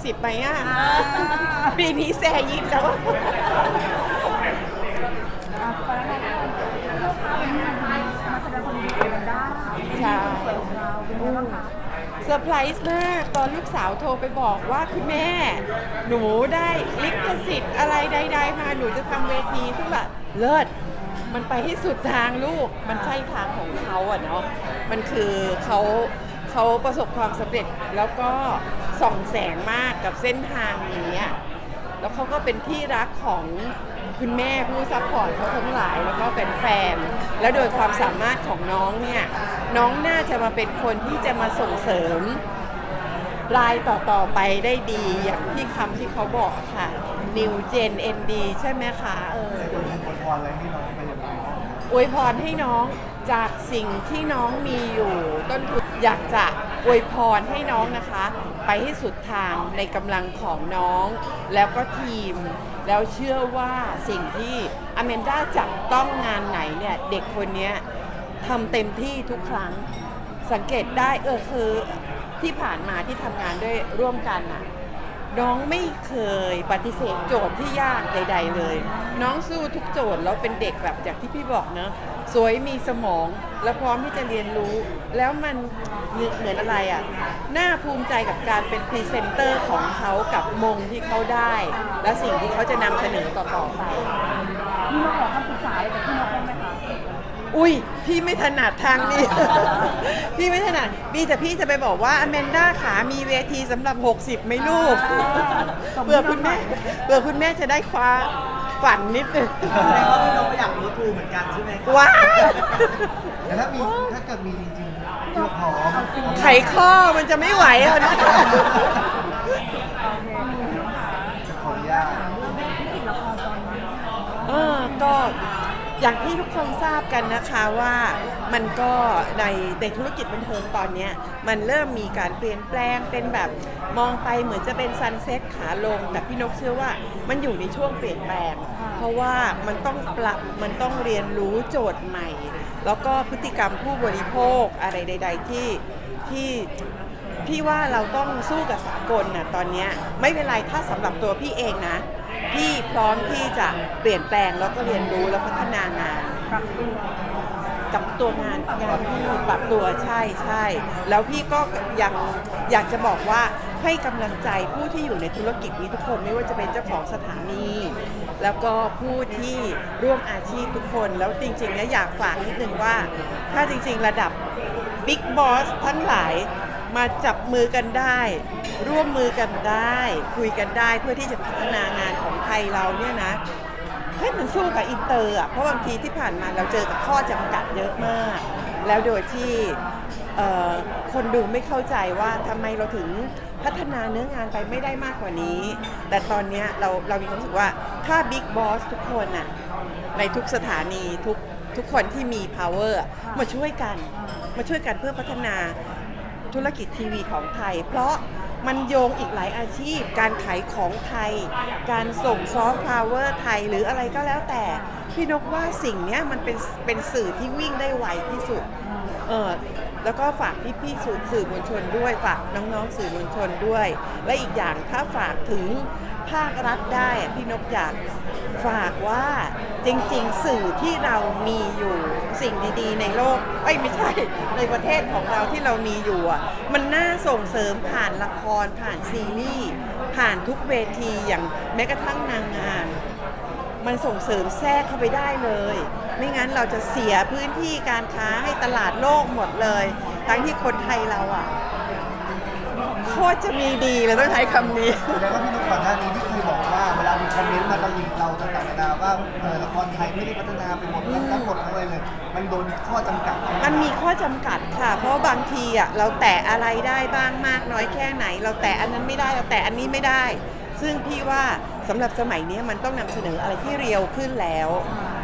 60ไหมอะปีนี้แซยิดแล้วอะอะไปแล้วนะลูกค้าวันนี้มามาแสดงความยินดีกันได้เป็นคนสวยของเราเป็นไงบ้างคะเซอร์ไพรส์มากตอนลูกสาวโทรไปบอกว่าคุณแม่ หนูได้ลิขสิทธิ์อะไรใด ๆ มาหนูจะทำเวทีซึ่งแบบเลิศมันไปให้สุดทางลูก มันใช่ทางของเขาอะเนาะ มันคือเขาเขาประสบความสำเร็จแล้วก็ ส่องแสงมากกับเส้นทางนี้อะแล้วเขาก็เป็นที่รักของคุณแม่ผู้ซัพพอร์ตเขาทั้งหลายแล้วก็เป็นแฟนๆ แล้วโดยความสามารถของน้องเนี่ย น้องน่าจะมาเป็นคนที่จะมาส่งเสริมรายต่อๆไปได้ดีอย่างที่คำที่เขาบอกค่ะ New Gen ND ใช่ไหมคะเอออวยพรอะไรให้น้องไปยังไงบ้างอวยพรให้น้องจากสิ่งที่น้องมีอยู่ต้นทุนอยากจะ อวยพรให้น้องนะคะ ไปให้สุดทางในกำลังของน้อง แล้วก็ทีม แล้วเชื่อว่าสิ่งที่อเมนด้าจับต้องงานไหนเนี่ย เด็กคนนี้ทำเต็มที่ทุกครั้ง สังเกตได้เออคือที่ผ่านมาที่ทำงานด้วยร่วมกันน่ะ น้องไม่เคยปฏิเสธโจทย์ที่ยากใด ๆ เลย น้องสู้ทุกโจทย์แล้วเป็นเด็กแบบอย่างที่พี่บอกเนะสวยมีสมองและพร้อมที่จะเรียนรู้ แล้วมันเหมือนอะไรอะน่าภูมิใจกับการเป็นพรีเซนเตอร์ของเขากับมงที่เขาได้ และสิ่งที่เขาจะนำเสนอต่อๆไปมีมาขอคำปรึกษาอะไรจากพี่นกบ้า อุ้ยพี่ไม่ถนัดทางนี้ พี่ไม่ถนัดมีแต่พี่จะไปบอกว่าอแมนด้าขามีเวทีสำหรับ 60ไหม่ลูกเพื่อคุณแม่เพื่อคุณแม่จะได้คว้าฝันนิดนึงแสดงว่าพี่น้องก็อยากรู้ทูเหมือนกันใช่ไหมครับว้า แต่ถ้ามีถ้าเกิดมีจริงๆพี่พร้อมไขข้อมันจะไม่ไหวแล้วนะ ขออนุญาตธุรกิจละครตอนนี้เออก็ อย่างที่ทุกคนทราบกันนะคะว่ามันก็ในในธุรกิจบันเทิงตอนเนี้ยมันเริ่มมีการเปลี่ยนแปลงเป็นแบบมองไปเหมือนจะเป็นซันเซ็ตขาลง แต่พี่นกเชื่อว่ามันอยู่ในช่วงเปลี่ยนแปลง เพราะว่ามันต้องปรับมันต้องเรียนรู้โจทย์ใหม่ แล้วก็พฤติกรรมผู้บริโภคอะไรใด ๆ ที่ที่พี่ว่าเราต้องสู้กับสากลน่ะตอนนี้ไม่เป็นไรถ้าสำหรับตัวพี่เองนะ พี่พร้อมที่จะเปลี่ยนแปลงแล้วก็เรียนรู้แล้วพัฒนางานปรับตัวกับตัวงานงานที่ปรับตัวใช่ใช่แล้วพี่ก็ยังอยากจะบอกว่าให้กำลังใจผู้ที่อยู่ในธุรกิจนี้ทุกคนไม่ว่าจะเป็นเจ้าของสถานี แล้วก็ผู้ที่ร่วมอาชีพทุกคน แล้วจริงๆเนี่ยอยากฝากนิดนึงว่า ถ้าจริงๆระดับบิ๊กบอสทั้งหลาย มาจับมือกันได้ ร่วมมือกันได้ คุยกันได้เพื่อที่จะพัฒนางานของไทยเราเนี่ยนะให้มันสู้กับอินเตอร์อะเพราะบางทีที่ผ่านมาเราเจอกับข้อจำกัดเยอะมาก แล้วโดยที่เอ่อคนดูไม่เข้าใจว่าทำไมเราถึงพัฒนาเนื้องานไปไม่ได้มากกว่านี้ แต่ตอนเนี้ยเราเรามีความรู้สึกว่าถ้าบิ๊กบอสทุกคนน่ะในทุกสถานีทุกทุกคนที่มี power อะมาช่วยกัน มาช่วยกันเพื่อพัฒนา ธุรกิจทีวีของไทย เพราะมันโยงอีกหลายอาชีพ การขายของไทย การส่งซอฟต์พาวเวอร์ไทยหรืออะไรก็แล้วแต่ พี่นกว่าสิ่งนี้มันเป็นเป็นสื่อที่วิ่งได้ไวที่สุดเออแล้วก็ฝากพี่พี่ๆสื่อมวลชนด้วยฝากน้องๆสื่อมวลชนด้วย และอีกอย่างถ้าฝากถึงภาครัฐได้พี่นกอยากฝากว่าจริงๆ สื่อที่เรามีอยู่ สิ่งดีๆ ในโลกเอ้ยไม่ใช่ ในประเทศของเราที่เรามีอยู่อะมันน่าส่งเสริมผ่านละครผ่านซีรีส์ผ่านทุกเวทีอย่างแม้กระทั่งนางงามมันส่งเสริมแทรกเข้าไปได้เลย ไม่งั้นเราจะเสียพื้นที่การค้าให้ตลาดโลกหมดเลย ทั้งที่คนไทยเราอะโคตรจะมีดีเลยต้องใช้คำนี้ แสดงว่าพี่นกก่อนหน้านี้ที่ อมเมนต์มาตำหนิเราต่างๆนานาว่าเออละครไทยไม่ได้พัฒนาไปหมดทั้งหมดทั้งอะไรเลย มันโดนข้อจำกัดมันมีข้อจำกัดค่ะ เพราะบางทีอะเราแตะอะไรได้บ้างมากน้อยแค่ไหน เราแตะอันนั้นไม่ได้เราแตะอันนี้ไม่ได้ ซึ่งพี่ว่าสำหรับสมัยนี้มันต้องนำเสนออะไรที่เรียวขึ้นแล้ว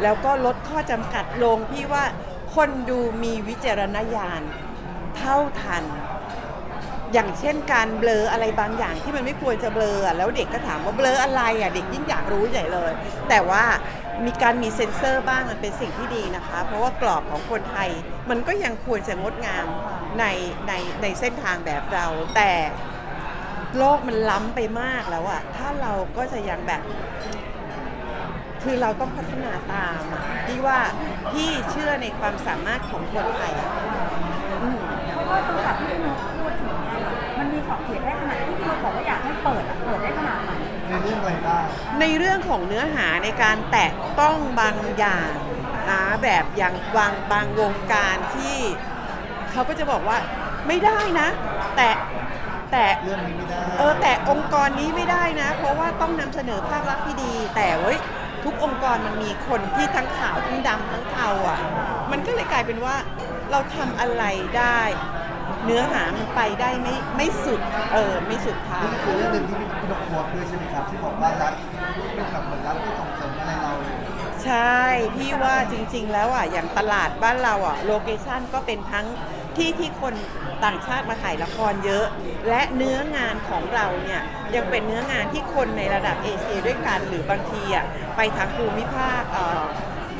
แล้วก็ลดข้อจำกัดลงพี่ว่าคนดูมีวิจารณญาณ เท่าทัน อย่างเช่นการเบลออะไรบางอย่างที่มันไม่ควรจะเบลอแล้วเด็กก็ถามว่าเบลออะไรอะเด็กยิ่งอยากรู้ใหญ่เลย แต่ว่ามีการมีเซ็นเซอร์บ้างมันเป็นสิ่งที่ดีนะคะ เพราะว่ากรอบของคนไทย มันก็ยังควรจะงดงามในในในเส้นทางแบบเรา แต่โลกมันล้ำไปมากแล้วอะถ้าเราก็จะยังแบบ คือเราต้องพัฒนาตามอะพี่ว่าพี่เชื่อในความสามารถของคนไทยอะอืมเพราะว่าตรงกับที่ ขอบเขตได้ขนาดที่พี่บอกว่าอยากให้เปิดอะเปิดได้ขนาดไหนในเรื่องอะไรบ้างในเรื่องของเนื้อหาในการแตะต้องบางอย่างนะแบบอย่างบางบางวงการที่ เขาก็จะบอกว่าไม่ได้นะ แต่แต่เรื่องนี้ไม่ได้เออแต่องค์กรนี้ไม่ได้นะ เพราะว่าต้องนำเสนอภาพลักษณ์ที่ดี แต่เว้ยทุกองค์กรมันมีคนที่ทั้งขาวทั้งดำทั้งเทาอะ มันก็เลยกลายเป็นว่าเราทำอะไรได้ เนื้อหามันไปได้ไม่ไม่สุดเออไม่สุดทาง นี่คือเรื่องหนึ่งที่พี่นกโพสต์ด้วยใช่ไหมครับ ที่บอกว่ารัฐเป็นแบบเหมือนรัฐที่ส่งเสริมอะไรเราใช่ พี่ว่าจริงๆ แล้วอะอย่างตลาดบ้านเราอะโลเคชันก็เป็นทั้งที่ที่คนต่างชาติมาถ่ายละครเยอะ และเนื้องานของเราเนี่ยยังเป็นเนื้องานที่คนในระดับเอเชียด้วยกันหรือบางทีอะไปทางภูมิภาคเอ่อ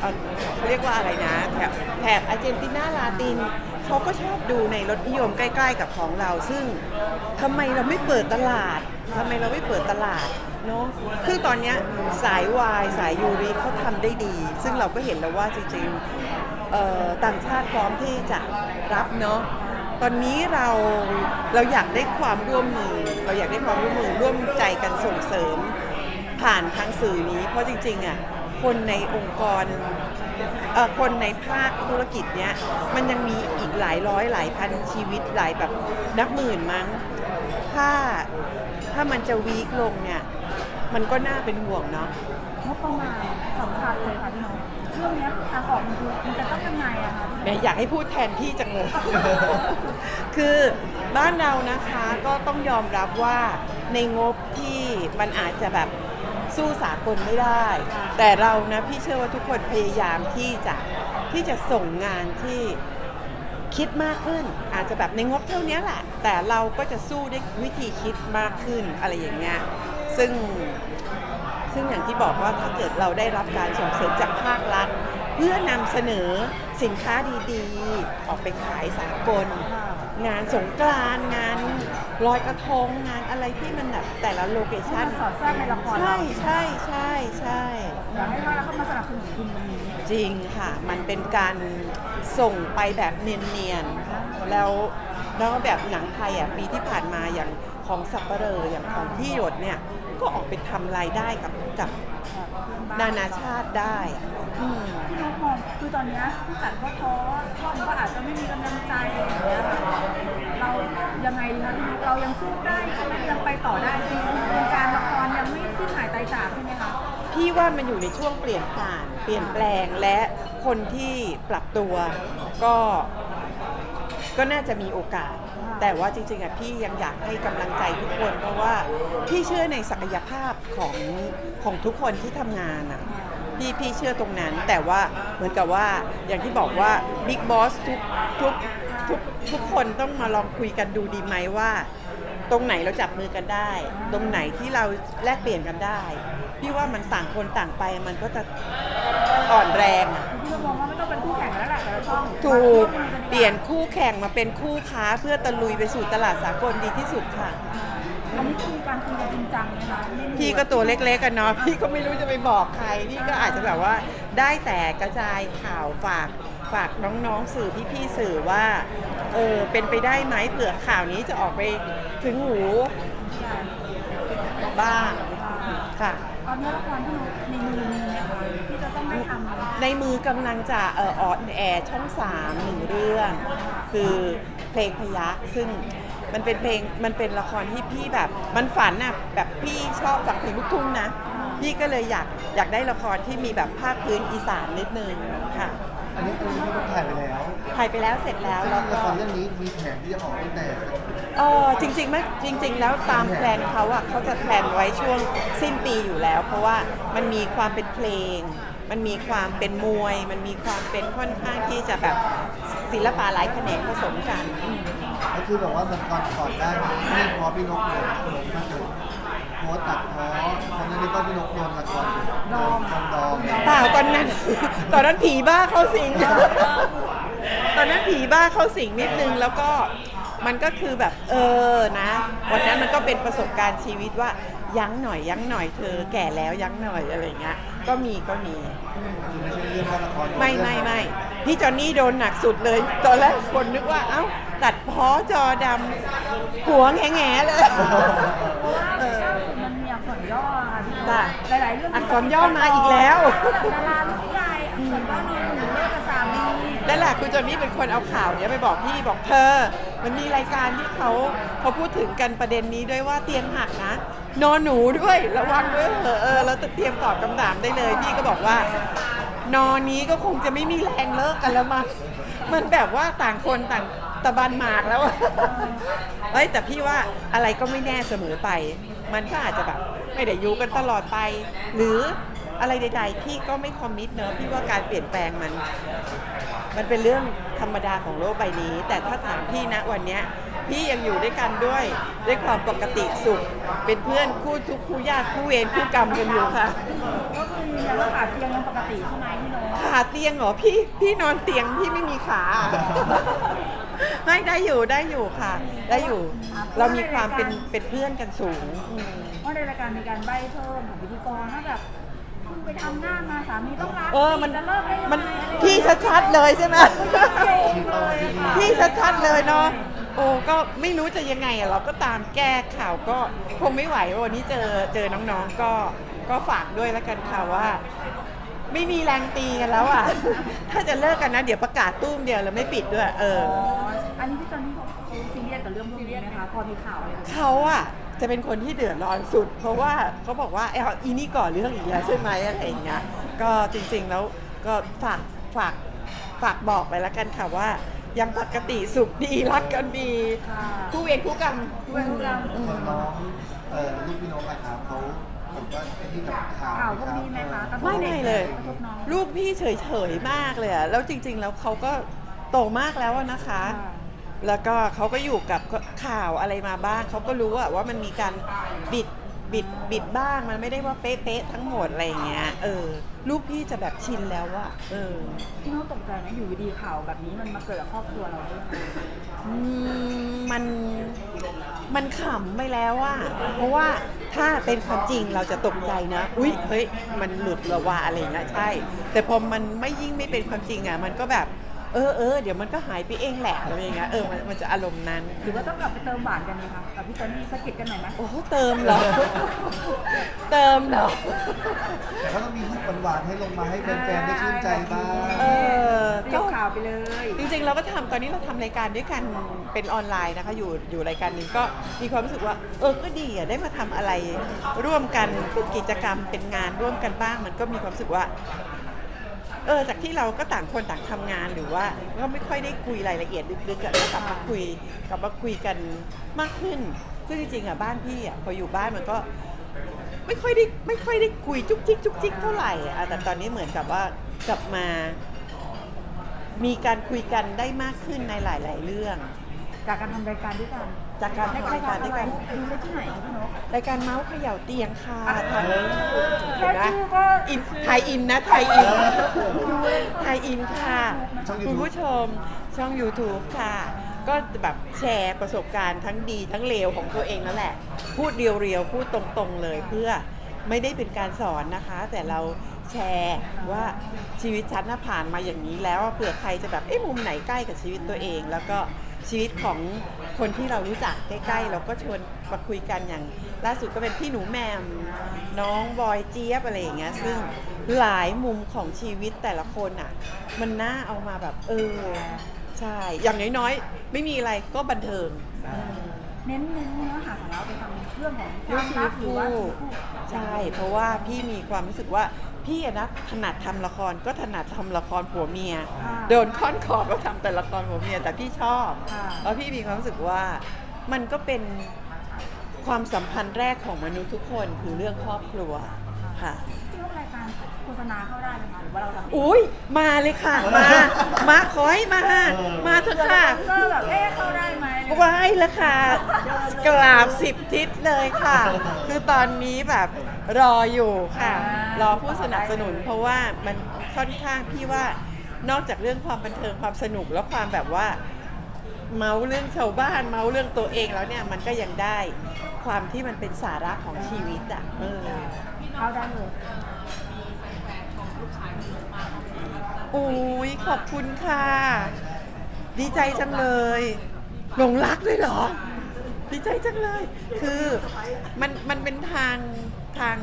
เอ่อเขาเรียกว่าอะไรนะแถบแถบอาร์เจนตินาลาติน เขาก็ชอบดูในรถนิยมใกล้ ๆ กับของเรา ซึ่งทำไมเราไม่เปิดตลาดทำไมเราไม่เปิดตลาดเนอะคือตอนเนี้ยสายวายสายยูริเขาทำได้ดี ซึ่งเราก็เห็นแล้วว่าจริงๆต่างชาติพร้อมที่จะรับเนาะตอนนี้เราเราอยากได้ความร่วมมือ เราอยากได้ความร่วมมือร่วมใจกันส่งเสริมผ่านทางสื่อนี้ เพราะจริงๆอะคนในองค์กร อ่อคนในภาคธุรกิจเนี้ยมันยังมีอีกหลายร้อยหลายพันชีวิตหลายแบบนับหมื่นมั้ง ถ้าถ้ามันจะวีคลงเนี่ยมันก็น่าเป็นห่วงเนาะงบประมาณสำคัญเลยค่ะพี่นุ๊กเรื่องเนี้ยทางออกมันคือมันจะต้องยังไงอะคะแหม่อยากให้พูดแทนพี่จังเลย คือบ้านเรานะคะก็ต้องยอมรับว่าในงบที่มันอาจจะแบบ สู้สากลไม่ได้ แต่เรานะพี่เชื่อว่าทุกคนพยายามที่จะที่จะส่งงานที่คิดมากขึ้น อาจจะแบบในงบเท่านี้แหละ แต่เราก็จะสู้ด้วยวิธีคิดมากขึ้นอะไรอย่างเงี้ยซึ่งซึ่งอย่างที่บอกว่าถ้าเกิดเราได้รับการส่งเสริมจากภาครัฐ เพื่อนำเสนอสินค้าดีๆ ออกไปขายสากล งานสงกรานต์งาน ลอยกระทงงานอะไรที่มันแบบแต่ละโลเคที่ชั่นมันสอดแทรกในละครใช่เราใช่ใช่ใช่อยากให้ว่าเขามาสนับสนุนคุณตรงนี้จริงค่ะ มันเป็นการส่งไปแบบเนียนๆค่ะแล้วแล้วแบบหนังไทยอะปีที่ผ่านมาอย่างของสับเปะเรออย่างของที่หยดเนี่ยก็ออกไปทำรายได้กับกับ นานาชาติได้อืมพี่นุ๊กมองคือตอนเนี้ยผู้จัดก็ท้อช่องก็อาจจะไม่มีกำลังใจอะไรอย่างเงี้ยค่ะเรายังไงดีคะพี่นุ๊กเรายังสู้ได้ใช่ไหมยังไปต่อได้ใช่ไหมวงการละครยังไม่สิ้นหายตายจากใช่ไหมคะพี่ว่ามันอยู่ในช่วงเปลี่ยนผ่าน เปลี่ยนแปลงและคนที่ปรับตัวก็ก็น่าจะมีโอกาส แต่ว่าจริงๆอะพี่ยังอยากให้กำลังใจทุกคน เพราะว่าพี่เชื่อในศักยภาพของของทุกคนที่ทำงานอะ พี่พี่เชื่อตรงนั้น แต่ว่าเหมือนกับว่าอย่างที่บอกว่าบิ๊กบอสทุกทุกทุกทุกคนต้องมาลองคุยกันดูดีไหมว่า ตรงไหนเราจับมือกันได้ ตรงไหนที่เราแลกเปลี่ยนกันได้ พี่ว่ามันต่างคนต่างไปมันก็จะอ่อนแรงพี่นุ๊กมองว่าไม่ต้องเป็นคู่แข่งกันแล้วแหละแต่ละช่องถูก มาร่วมมือกันดีว่า เปลี่ยนคู่แข่งมาเป็นคู่ค้าเพื่อตะลุยไปสู่ตลาดสากลดีที่สุดค่ะ อันนี้คือมีการคุยกันจริงจังไหมคะไม่มีพี่ก็ตัวเล็กๆกันเนาะพี่ก็ไม่รู้จะไปบอกใคร พี่ก็อาจจะแบบว่าได้แต่กระจายข่าวฝากฝากน้องๆสื่อพี่ๆสื่อว่าเออเป็นไปได้ไหมเผื่อข่าวนี้จะออกไปถึงหูบ้าง ค่ะ ตอนนี้ละครพี่นุ๊กในมือมีไหมคะที่จะต้องได้ทำในมือกำลังจะเอ่อออนแอร์ช่องสามหนึ่งเรื่อง คือเพลงพยักซึ่งมันเป็นเพลงมันเป็นละครที่พี่แบบมันฝันน่ะแบบพี่ชอบฟังเพลงลูกทุ่งนะ พี่ก็เลยอยากอยากได้ละครที่มีแบบภาคพื้นอีสานนิดนึงค่ะอันนี้คือที่ถ่ายไปแล้วถ่ายไปแล้วเสร็จแล้วแล้วละก็ ครเรื่องนี้มีแผนที่จะออกตั้งแต่ เออจริงๆไม่จริง ๆ แล้วตามแพลนเขาอะเขาจะแพลนไว้ช่วงสิ้นปีอยู่แล้ว เพราะว่ามันมีความเป็นเพลง มันมีความเป็นมวย มันมีความเป็นค่อนข้างที่จะแบบศิลปะหลายแขนงผสมกันอืมก็คือแบบว่ามันก่อนก่อนหน้านี้นี่พอพี่นกโดนลงมาถึงโพสต์ตัดพ้อตอนนั้นนี่ก็พี่นกโดนละครดอมดอมเปล่าตอนนั้น ตอนนั้นผีบ้าเข้าสิง ตอนนั้นผีบ้าเข้าสิงนิดนึงแล้วก็ มันก็คือแบบเออนะ วันนั้นมันก็เป็นประสบการณ์ชีวิตว่ายั้งหน่อยยั้งหน่อยเธอแก่แล้วยั้งหน่อยอะไรเงี้ยก็มีก็มี คือไม่ใช่เรื่องว่าละครไม่ไม่ไม่พี่จอนนี่โดนหนักสุดเลย ตอนแรกคนนึกว่าเอ้าตัดพ้อจอดำหัวแง่ๆเลยเพราะว่าเออมันมีอักษรย่อค่ะพี่จ้ะหลายๆเรื่องอักษรย่อมาอีกแล้ว ดาราลูกชายอักษรย่อนอนหนูเลิกกับสามี นั่นแหละคุณจอนนี่เป็นคนเอาข่าวเนี้ยไปบอกพี่บอกเธอ มันมีรายการที่เขาเขาพูดถึงกันประเด็นนี้ด้วยว่าเตียงหักนะ นอนหนูด้วยระวังด้วยเถอะเออแล้วเตรียมตอบคำถามได้เลยพี่ก็บอกว่า นอนนี้ก็คงจะไม่มีแรงเลิกกันแล้วมั้งมันแบบว่าต่างคนต่างตะบันหมากแล้วอะเฮ้ยแต่พี่ว่าอะไรก็ไม่แน่เสมอไป มันก็อาจจะแบบไม่ได้อยู่กันตลอดไป หรืออะไรใดๆพี่ก็ไม่คอมมิตเนอะพี่ว่าการเปลี่ยนแปลงมัน มันเป็นเรื่องธรรมดาของโลกใบนี้ แต่ถ้าถามพี่นะวันเนี้ยพี่ยังอยู่ด้วยกันด้วยด้วยความปกติสุข เป็นเพื่อนคู่ทุกข์คู่ยากคู่เวรคู่กรรมกันอยู่ค่ะ ก็คือยืนยันว่าขาเตียงยังปกติใช่ไหมพี่โน้ตขาเตียงเหรอพี่พี่นอนเตียงพี่ไม่มีขา ไม่ได้อยู่ได้อยู่ค่ะ ได้อยู่ เรามีความเป็นเป็นเพื่อนกันสูงอืมว่าในรายการมีการใบ้เพิ่มของพิธีกรว่าแบบเพิ่ง ไปทำหน้ามาสามีต้องรักเออมันจะเลิกได้ยังไงมันอะไรอย่างเงี้ยพี่ชัดๆเลยใช่ไหมโยงเลยอะค่ะพี่ชัดๆเลยเนาะ โอ้ก็ไม่รู้จะยังไงอะเราก็ตามแก้ข่าวก็คงไม่ไหววันนี้เจอเจอน้องๆก็ก็ฝากด้วยแล้วกันค่ะว่า ไม่มีแรงตีกันแล้วอะ ถ้าจะเลิกกันนะเดี๋ยวประกาศตุ้มเดียวแล้วไม่ปิดด้วย เอออ๋ออันนี้พี่จอนนี่เขาซีเรียสกับเรื่องพวกนี้ไหมคะพอมีข่าวอะไรแบบนี้เขาอะ จะเป็นคนที่เดือดร้อนสุด เพราะว่าเขาบอกว่าไอ้อีนี่ก่อเรื่องอีกแล้วใช่ไหมอะไรอย่างเงี้ยก็จริงๆแล้วก็ฝากฝากฝากบอกไปแล้วกันค่ะว่า ยังปกติสุขดีรักกันดีค่ะคู่เวรคู่กรรมคู่เวรคู่กรรมอืมส่วนน้องเอ่อลูกพี่น้องนะครับเขาผมว่าไอ้ที่กับข่าวข่าวพวกนี้ไหมคะกระทบไม่ด็กไม่เลย กระทบน้อง ลูกพี่เฉยๆมากเลยอะแล้วจริง ๆ แล้วเขาก็โตมากแล้วอะนะคะ ค่ะ แล้วก็เขาก็อยู่กับข่าวอะไรมาบ้าง เขาก็รู้อะว่ามันมีการบิดบิดบิดบ้างมันไม่ได้ว่าเป๊ะๆทั้งหมดอะไรอย่างเงี้ยเออลูกพี่จะแบบชินแล้วอะเออพี่โน้ตตกใจไหมอยู่ดีๆข่าวแบบนี้มันมาเกิดกับครอบครัวเราด้วยอืมมันมันขำไปแล้วอะเพราะว่าถ้าเป็นความจริงเราจะตกใจนะ อุ๊ยเฮ้ยมันหลุดละว่าอะไรอย่างเงี้ยใช่ แต่พอมันไม่ยิ่งไม่เป็นความจริงอะมันก็แบบ เออเออเดี๋ยวมันก็หายไปเองแหละอะไรอย่างเงี้ยเออมันมันจะอารมณ์นั้น หรือว่าต้องกลับไปเติมหวานกันไหมคะกับพี่จอนนี่สะกิดกันหน่อยไหมโอ้โหเติมเหรอ เติมเหรอ แต่ก็ต้องมีรูปหวานๆให้ลงมาให้แฟนๆได้ชื่นใจบ้าง เออยก็กข่าวไปเลย จริงๆ เราก็ทำตอนนี้เราทำรายการด้วยกันเป็นออนไลน์นะคะ อยู่อยู่รายการหนึงก็มีความรู้สึกว่า เออก็ดีอะได้มาทำอะไร ร่วมกันเป็นกิจกรรมเป็นงานร่วมกันบ้าง มันก็มีความรู้สึกว่า เออจากที่เราก็ต่างคนต่างทำงานหรือว่าก็ไม่ค่อยได้คุยรายละเอียดลึกๆก็กลับมาคุยกลับมาคุยกันมากขึ้น ซึ่งจริงๆอะบ้านพี่อะพออยู่บ้านมันก็ไม่ค่อยได้ไม่ค่อยได้คุยจุกจิกจุกจิกเท่าไหร่อะแต่ตอนนี้เหมือนกับว่ากลับมา มีการคุยกันได้มากขึ้นในหลาย ๆ เรื่อง จากการทำรายการด้วยกันจากการทำรายการด้วยกัน ดูได้ที่ไหนคะพี่นก รายการเมาส์เขย่าเตียงค่ะทางแค่ชื่อก็ อินไทยอินนะไทยอินไทยอินค่ะช่องคุณ YouTube ผู้ชมช่อง YouTube ค่ะ ก็แบบแชร์ประสบการณ์ทั้งดีทั้งเลวของตัวเองนั่นแหละ พูดเรียวๆ พูดตรงๆเลยเพื่อไม่ได้เป็นการสอนนะคะ แต่เราแชร์ว่าชีวิตฉันน่ะผ่านมาอย่างนี้แล้วเผื่อใครจะแบบเอ๊ะมุมไหนใกล้กับชีวิตตัวเอง แล้วก็ ชีวิตของคนที่เรารู้จักใกล้ๆ เราก็ชวนมาคุยกันอย่าง ล่าสุดก็เป็นพี่หนูแหมมน้องบอยเจี๊ยบอะไรอย่างเงี้ยซึ่งหลายมุมของชีวิตแต่ละคนอะ มันน่าเอามาแบบเออใช่ อย่างน้อยๆ ไม่มีอะไรก็บันเทิง เน้นเน้นเนื้อหาของเราไปทำเรื่องของคเรื่วาองมชีรัวิกตหรือว่าคู่ชีวิตคู่ใช่ เพราะว่าพี่มีความรู้สึกว่า พี่อะนะถนัดทำละครก็ถนัดทำละครผัวเมียค่ะโดนค้อนขอบก็ทำแต่ละครผัวเมียแต่พี่ชอบ ค่ะ เพราะพี่มีความรู้สึกว่ามันก็เป็นความสัมพันธ์แรกของมนุษย์ทุกคนคือเรื่องครอบครัวค่ะที่ว่ารายการโฆษณาเข้าได้ไหมคะหรือว่าเราทำเองอุ้ยมาเลยค่ะ มา มาขอให้มา มาเถอะค่ะก็แบบเอ๊ะเข้าได้ไหมไหว้แล้วค่ะ กราบสิบทิศเลยค่ะ คือตอนนี้แบบ รออยู่ค่ะ รอผู้สนับสนุน เพราะว่ามันค่อนข้างพี่ว่านอกจากเรื่องความบันเทิงความสนุกแล้วความแบบว่า เมาเรื่องชาวบ้านเมาเรื่องตัวเองแล้วเนี่ยมันก็ยังได้ความที่มันเป็นสาระของชีวิตอะเออเข้าได้เลยโอ้ยขอบคุณค่ะ ดีใจจังเลยหลงรักด้วยเหรอ ดีใจจังเลย คือมันมันเป็นทาง ทาง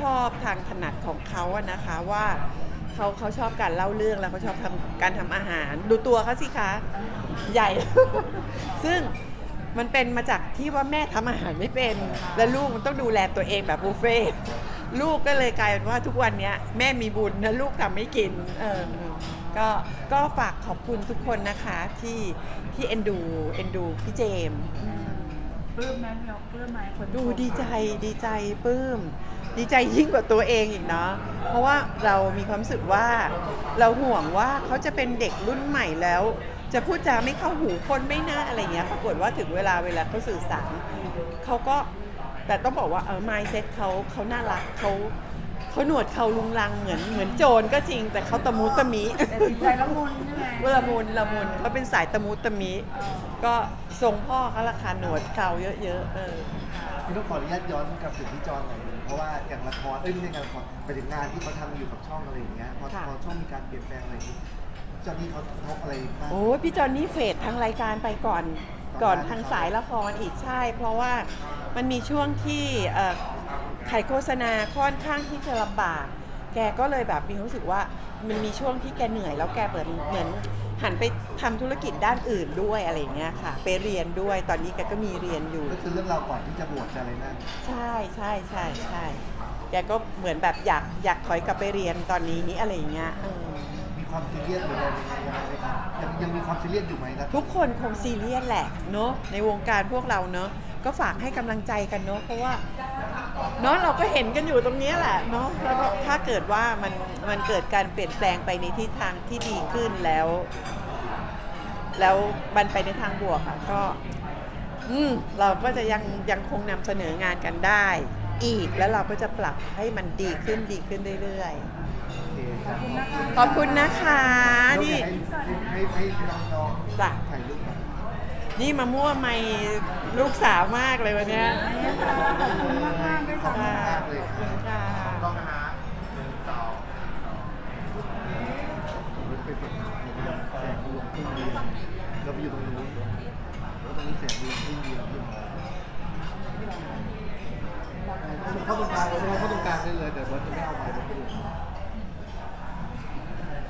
ชอบทางถนัดของเขาอะนะคะว่าเขาเขาชอบการเล่าเรื่องแล้วเขาชอบทำการทำอาหาร ดูตัวเขาสิคะใหญ่ ซึ่งมันเป็นมาจากที่ว่าแม่ทำอาหารไม่เป็น และลูกมันต้องดูแลตัวเองแบบบุฟเฟ่ต์ลูกก็เลยกลายเป็นว่าทุกวันเนี้ยแม่มีบุญนะลูกทำไม่กินเออก็ก็ฝากขอบคุณทุกคนนะคะที่ที่เอ็นดูเอ็นดูพี่เจมส์อืม ปลื้มไหมพี่นกปลื้มไหมคนดูดีใจดีใจปลื้ม ดีใจยิ่งกว่าตัวเองอีกเนาะเพราะว่าเรามีความรู้สึกว่า เราห่วงว่าเขาจะเป็นเด็กรุ่นใหม่แล้ว จะพูดจาไม่เข้าหูคนไม่น่าอะไรเงี้ยปรากฏว่าถึงเวลาเวลาเขาสื่อสารเขาก็แต่ต้องบอกว่าเออ mindset เขาเขาน่ารักเขา เขาหนวดเขาลุงลังเหมือนเหมือนโจรก็จริง แต่เขาตะมูตะมิแต่จิตใจละมุนใช่ไหมเวลามุนละมุนเขาเป็นสายตะมูตะมิ ก็ทรงพ่อเขาราคาหนวดเขาเยอะๆเออ พี่ต้องขออนุญาตย้อนกลับถึงพี่จอนหน่อยนึงเพราะว่าอย่างละครเอ้ยไม่ใช่งานละครไปถึงงานที่เขาทำอยู่กับช่องอะไรอย่างเงี้ยพอค่ะ พอช่องมีการเปลี่ยนแปลงอะไรอย่างงี้จอนนี่เขาเขาอะไรบ้าง โอ้ยพี่จอนนี่เฟดทางรายการไปก่อนก่อนทางสายละครอีกใช่ เพราะว่ามันมีช่วงที่เอ่อ ขายโฆษณาค่อนข้างที่จะลำบาก แกก็เลยแบบมีความรู้สึกว่ามันมีช่วงที่แกเหนื่อยแล้วแกเหมือนเหมือนหันไปทำธุรกิจด้านอื่นด้วยอะไรอย่างเงี้ยค่ะ ไปเรียนด้วยตอนนี้แกก็มีเรียนอยู่ ก็คือเรื่องราวก่อนที่จะบวชจะอะไรนั่นใช่ใช่ใช่ใช่แกก็เหมือนแบบอยากอยากถอยกลับไปเรียนตอนนี้อะไรอย่างเงี้ยเออ มีความซีเรียสหรืออะไรยังไงไหมครับยังยังมีความซีเรียสอยู่ไหมครับ ทุกคนคงซีเรียสแหละเนาะในวงการพวกเราเนาะก็ฝากให้กำลังใจกันเนาะเพราะว่า เนาะเราก็เห็นกันอยู่ตรงเนี้ยแหละเนาะแล้วก็ถ้าเกิดว่ามันมันเกิดการเปลี่ยนแปลงไปในทิศทางที่ดีขึ้นแล้ว แล้วมันไปในทางบวกอะก็ อืมเราก็จะยังยังคงนำเสนองานกันได้ อีกแล้วเราก็จะปรับให้มันดีขึ้นดีขึ้นเรื่อยโอเคครับๆขอบคุณนะคะนี่ให้ให้ให้ให้น้องจ้ะๆถ่ายรูปกัน นี่มามั่วไม่ลูกสาวมากเลยวันเนี้ยขอบคุณมากมากด้วยค่ะค่ะขอบคุณค่ะต้องนะฮะหนึ่งสองไปฝึกแสงรวมขึ้นเรียเราไปอยู่ตรงนู้นแล้วตรงนี้แสงรวมขึ้นเรียนขึ้นมเข้าตรงกลางเลยเข้าตรงกลางได้เลยแต่ว่าจะไม่เอาไปเลย